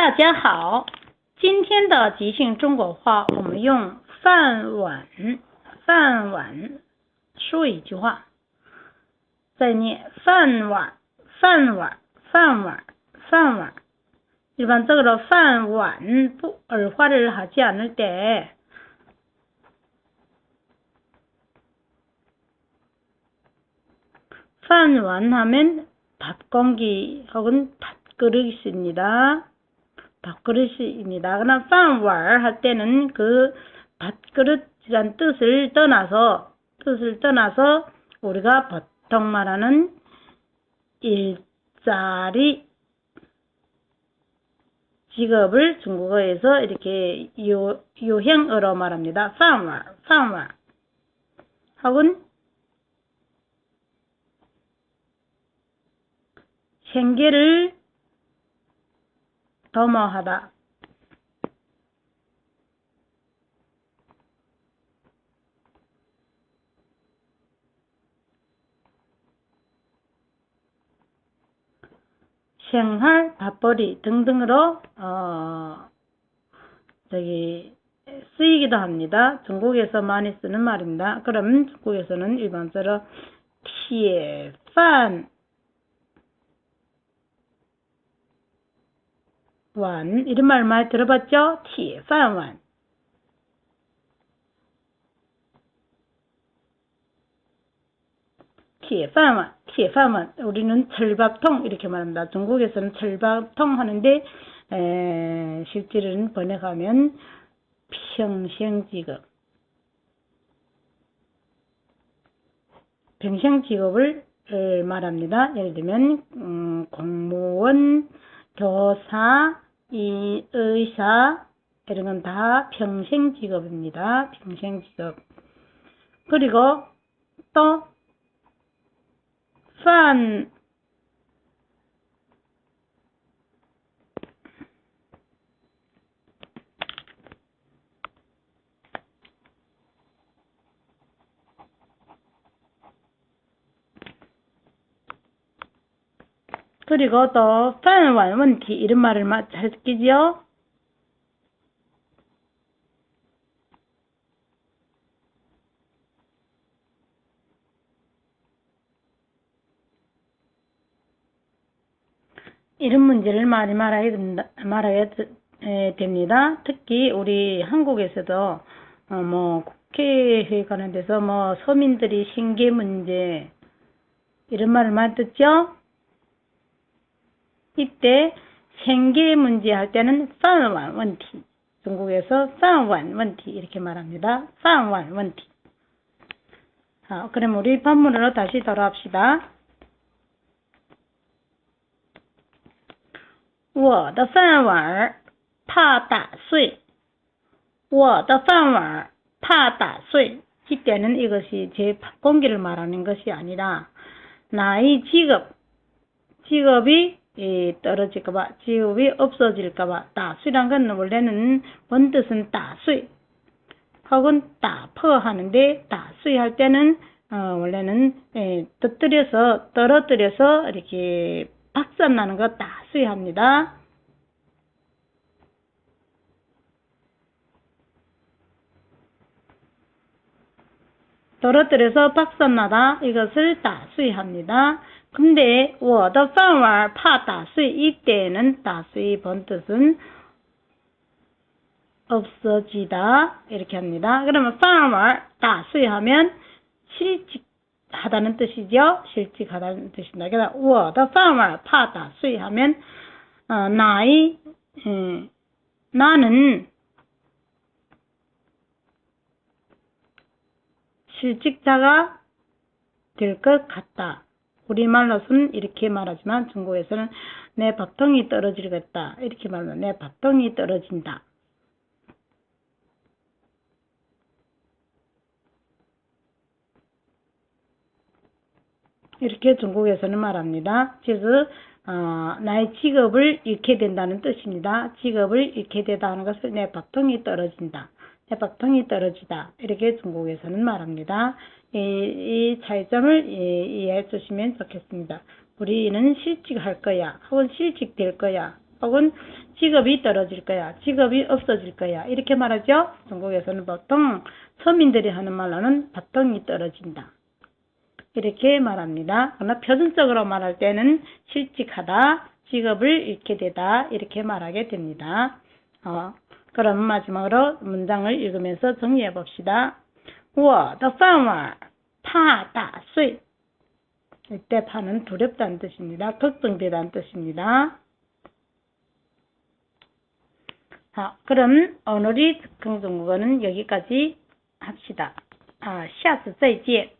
大家好，今天的即兴中国话，我们用饭碗饭碗说一句话，再念饭碗饭碗饭碗饭碗。 일반적으로 饭碗 얼화를 하지 않을 때饭碗 하면 밥공기 혹은 밥그릇입니다. 밥그릇입니다. 그러나 饭碗 할 때는 그 밥그릇이란 뜻을 떠나서 뜻을 떠나서 우리가 보통 말하는 일자리 직업을 중국어에서 이렇게 요, 요형으로 말합니다. 饭碗,饭碗. 혹은 생계를 도모하다. 생활, 밥벌이 등등으로 어 저기 쓰이기도 합니다. 중국에서 많이 쓰는 말입니다. 그럼 중국에서는 일반적으로 铁饭 완 이런 말 많이 들어봤죠? 티판완 티판완 티판완 우리는 철밥통 이렇게 말합니다. 중국에서는 철밥통 하는데 에, 실제로는 번역하면 평생직업 평생직업을 말합니다. 예를 들면 음, 공무원 교사, 이 의사 이런 건 다 평생 직업입니다. 평생 직업. 그리고 또饭 그리고 또 표현 완원티 이런 말을 잘 듣기지요? 이런 문제를 많이 말아야 됩니다. 말아야 됩니다. 특히 우리 한국에서도 어 뭐 국회에 관련돼서 뭐 서민들이 신계 문제 이런 말을 많이 듣죠. 이때 생계 문제 할 때는 饭碗 问题 중국에서 饭碗 问题 이렇게 말합니다. 饭碗 问题 자, 그럼 우리 본문으로 다시 돌아옵시다. 我的饭碗怕打碎. 我的饭碗怕打碎. 이때는 이것이 제 공기를 말하는 것이 아니라 나의 직업, 직업이 떨어질까봐, 직업이 없어질까봐, 따수란 건 원래는 원뜻은 따수이 혹은 따퍼 하는데 따수이 할 때는 어, 원래는 에, 터뜨려서 떨어뜨려서 이렇게 박산 나는 거 따수이 합니다. 떨어뜨려서 박산나다 이것을 따수이 합니다. 근데 我的饭碗怕打碎 이때는 따수이 본뜻은 없어지다 이렇게 합니다. 그러면 饭碗 따수이 하면 실직하다는 뜻이죠. 실직하다는 뜻입니다. 그래서 我的饭碗怕打碎 하면 어, 나의 에, 나는 실직자가 될 것 같다. 우리말로서는 이렇게 말하지만 중국에서는 내 밥통이 떨어지겠다. 이렇게 말하면 내 밥통이 떨어진다. 이렇게 중국에서는 말합니다. 즉 어, 나의 직업을 잃게 된다는 뜻입니다. 직업을 잃게 되다 하는 것을 내 밥통이 떨어진다. 내 밥통이 떨어지다. 이렇게 중국에서는 말합니다. 이, 이 차이점을 이, 이해해 주시면 좋겠습니다. 우리는 실직할 거야. 혹은 실직될 거야. 혹은 직업이 떨어질 거야. 직업이 없어질 거야. 이렇게 말하죠. 중국에서는 보통 서민들이 하는 말로는 바통이 떨어진다. 이렇게 말합니다. 그러나 표준적으로 말할 때는 실직하다, 직업을 잃게 되다 이렇게 말하게 됩니다. 어, 그럼 마지막으로 문장을 읽으면서 정리해 봅시다. 我的饭碗怕打碎. 이때 파는 두렵다는 뜻입니다. 걱정되다는 뜻입니다. 자, 그럼 오늘의 긍정국어는 여기까지 합시다. 아, 下次再见.